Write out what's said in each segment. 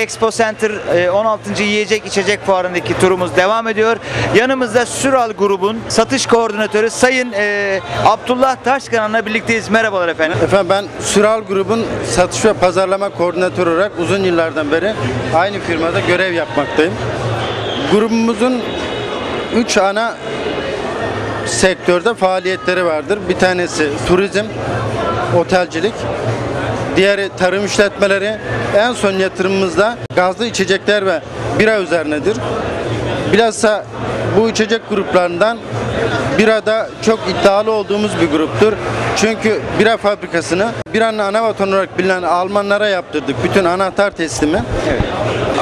Expo Center e, 16. Yiyecek İçecek Fuarı'ndaki turumuz devam ediyor. Yanımızda Süral grubun satış koordinatörü Sayın e, Abdullah Taşkan'la birlikteyiz. Merhabalar efendim. Efendim ben Süral Grubun satış ve pazarlama koordinatörü olarak uzun yıllardan beri aynı firmada görev yapmaktayım. Grubumuzun 3 ana sektörde faaliyetleri vardır. Bir tanesi turizm, otelcilik, diğeri tarım işletmeleri, en son yatırımımızda gazlı içecekler ve bira üzerinedir. Bilhassa bu içecek gruplarından birada çok iddialı olduğumuz bir gruptur. Çünkü bira fabrikasını biranın ana vatanı olarak bilinen Almanlara yaptırdık. Bütün anahtar teslimi.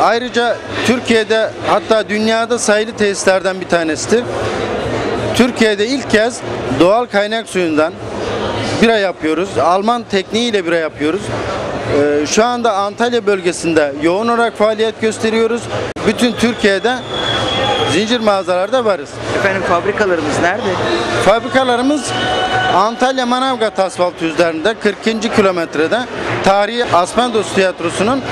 Ayrıca Türkiye'de hatta dünyada sayılı tesislerden bir tanesidir. Türkiye'de ilk kez doğal kaynak suyundan bira yapıyoruz. Alman tekniğiyle bira yapıyoruz. Ee, şu anda Antalya bölgesinde yoğun olarak faaliyet gösteriyoruz. Bütün Türkiye'de zincir mağazalarda varız. Efendim fabrikalarımız nerede? Fabrikalarımız Antalya Manavgat asfalt üzerinde 40. kilometrede tarihi Aspendos Tiyatrosu'nun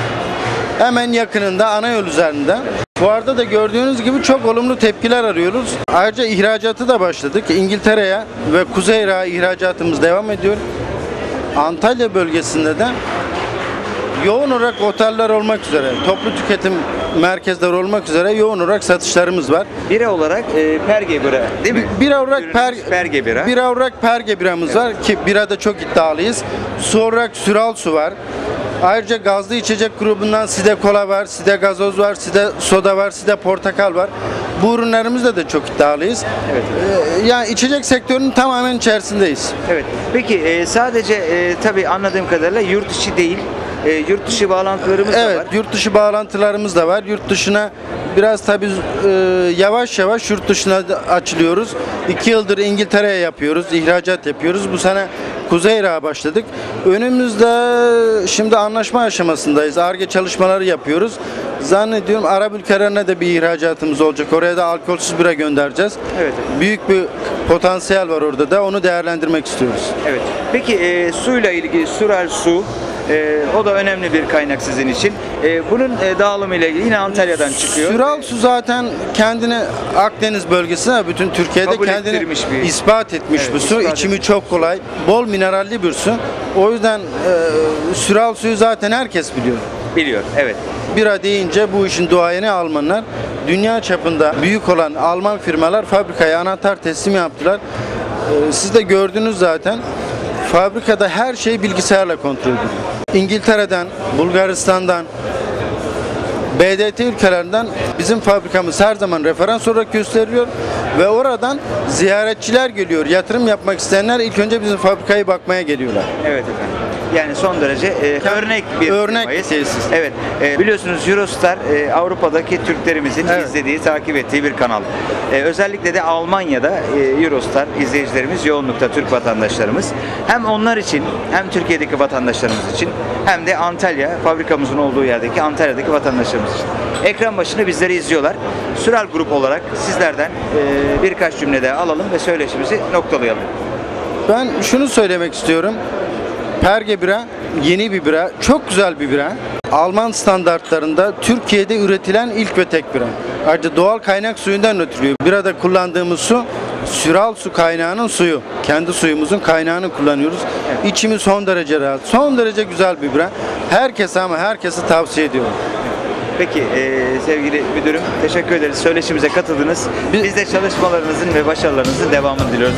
hemen yakınında ana yol üzerinde. Fuarda da gördüğünüz gibi çok olumlu tepkiler arıyoruz. Ayrıca ihracatı da başladık. İngiltere'ye ve Kuzey Irak'a ihracatımız devam ediyor. Antalya bölgesinde de yoğun olarak oteller olmak üzere, toplu tüketim merkezleri olmak üzere yoğun olarak satışlarımız var. Bira olarak e, Perge bira değil mi? Bira olarak per, Perge bira. Bira olarak perge biramız var ki birada çok iddialıyız. Su olarak süral su var. Ayrıca gazlı içecek grubundan side kola var, side gazoz var, side soda var, side portakal var. Bu ürünlerimizde de çok iddialıyız. Evet. Ee, yani içecek sektörünün tamamen içerisindeyiz. Evet. Peki e, sadece e, tabii anladığım kadarıyla yurt içi değil, e, yurt dışı bağlantılarımız da Evet, var. yurt dışı bağlantılarımız da var. Yurt dışına biraz tabii e, yavaş yavaş yurt dışına da açılıyoruz. İki yıldır İngiltere'ye yapıyoruz, ihracat yapıyoruz. Bu sene Kuzey Irak'a başladık. Önümüzde şimdi anlaşma aşamasındayız. ARGE çalışmaları yapıyoruz. Zannediyorum Arap ülkelerine de bir ihracatımız olacak. Oraya da alkolsüz bira göndereceğiz. Evet. Büyük bir potansiyel var orada da. Onu değerlendirmek istiyoruz. Evet. Peki e, suyla ilgili Süral Su e, o da önemli bir kaynak sizin için. E, bunun e, dağılımı ile ilgili yine Antalya'dan çıkıyor. Süral su zaten kendini Akdeniz bölgesine bütün Türkiye'de Kabul kendini bir- ispat etmiş Evet, bu su. ispat İçimi çok kolay. Bol mineralli bir su. O yüzden e, Süral suyu zaten herkes biliyor. Biliyor. Evet. Bira deyince bu işin duayeni Almanlar. Dünya çapında büyük olan Alman firmalar fabrikaya anahtar teslim yaptılar. E, siz de gördünüz zaten. Fabrikada her şey bilgisayarla kontrol ediliyor. İngiltere'den, Bulgaristan'dan, BDT ülkelerinden bizim fabrikamız her zaman referans olarak gösteriliyor ve oradan ziyaretçiler geliyor. Yatırım yapmak isteyenler ilk önce bizim fabrikayı bakmaya geliyorlar. Evet efendim. Yani son derece e, örnek bir Örnek firmayız. tesis. Evet. E, biliyorsunuz Eurostar e, Avrupa'daki Türklerimizin Evet. izlediği, takip ettiği bir kanal. E, özellikle de Almanya'da e, Eurostar izleyicilerimiz yoğunlukta Türk vatandaşlarımız. Hem onlar için hem Türkiye'deki vatandaşlarımız için hem de Antalya fabrikamızın olduğu yerdeki Antalya'daki vatandaşlarımız için. Ekran başında bizleri izliyorlar. Süral Grup olarak sizlerden e, birkaç cümle daha alalım ve söyleşimizi noktalayalım. Ben şunu söylemek istiyorum. Perge bira yeni bir bira, çok güzel bir bira. Alman standartlarında Türkiye'de üretilen ilk ve tek bira. Ayrıca doğal kaynak suyundan üretiliyor. Birada kullandığımız su Süral su kaynağının suyu. Kendi suyumuzun kaynağını kullanıyoruz. İçimi son derece rahat. Son derece güzel bir bira. Herkese ama herkese tavsiye ediyorum. Peki e, sevgili müdürüm teşekkür ederiz. Söyleşimize katıldınız. Biz de çalışmalarınızın ve başarılarınızın devamını diliyoruz.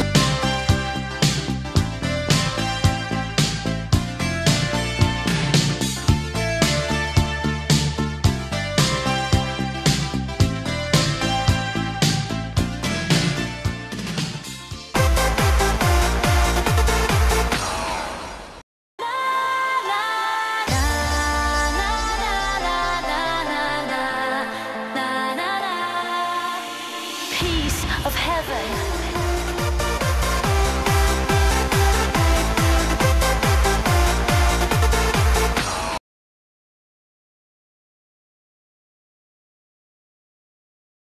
Heaven.